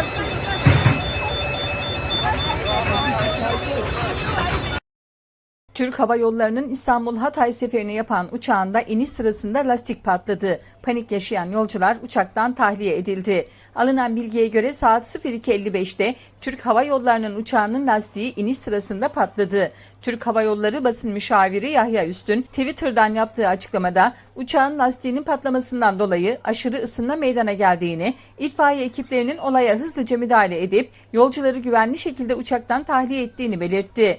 Absolutely. Türk Hava Yolları'nın İstanbul Hatay seferini yapan uçağında iniş sırasında lastik patladı. Panik yaşayan yolcular uçaktan tahliye edildi. Alınan bilgiye göre saat 02.55'te Türk Hava Yolları'nın uçağının lastiği iniş sırasında patladı. Türk Hava Yolları basın müşaviri Yahya Üstün Twitter'dan yaptığı açıklamada uçağın lastiğinin patlamasından dolayı aşırı ısınma meydana geldiğini, itfaiye ekiplerinin olaya hızlıca müdahale edip yolcuları güvenli şekilde uçaktan tahliye ettiğini belirtti.